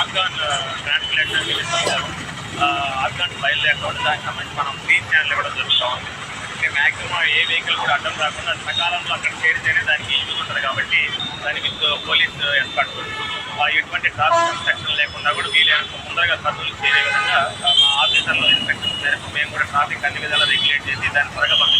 Organ transplant organ file లేకుండా దానికి సంబంధించి మనం గ్రీన్ ఛానల్ ఇవ్వడం జరుగుతూ ఉంది. అంటే మ్యాక్సిమం ఏ వెహికల్ కూడా అడ్డం రాకుండా సకాలంలో అక్కడ చేరితేనే దానికి యూజ్ ఉంటుంది కాబట్టి దాని మీద పోలీస్ ఎస్కాట్ ఎటువంటి ట్రాఫిక్ ఇన్స్ట్రక్షన్ లేకుండా కూడా వీలైనంత ముందరగా సభ్యులు చేరే విధంగా మా ఆఫీసర్లు ఇన్స్ట్రక్షన్స్ మేరకు మేము కూడా ట్రాఫిక్ అన్ని విధాలా రెగ్యులేట్ చేసి దాన్ని త్వరగా పంపిస్తాం.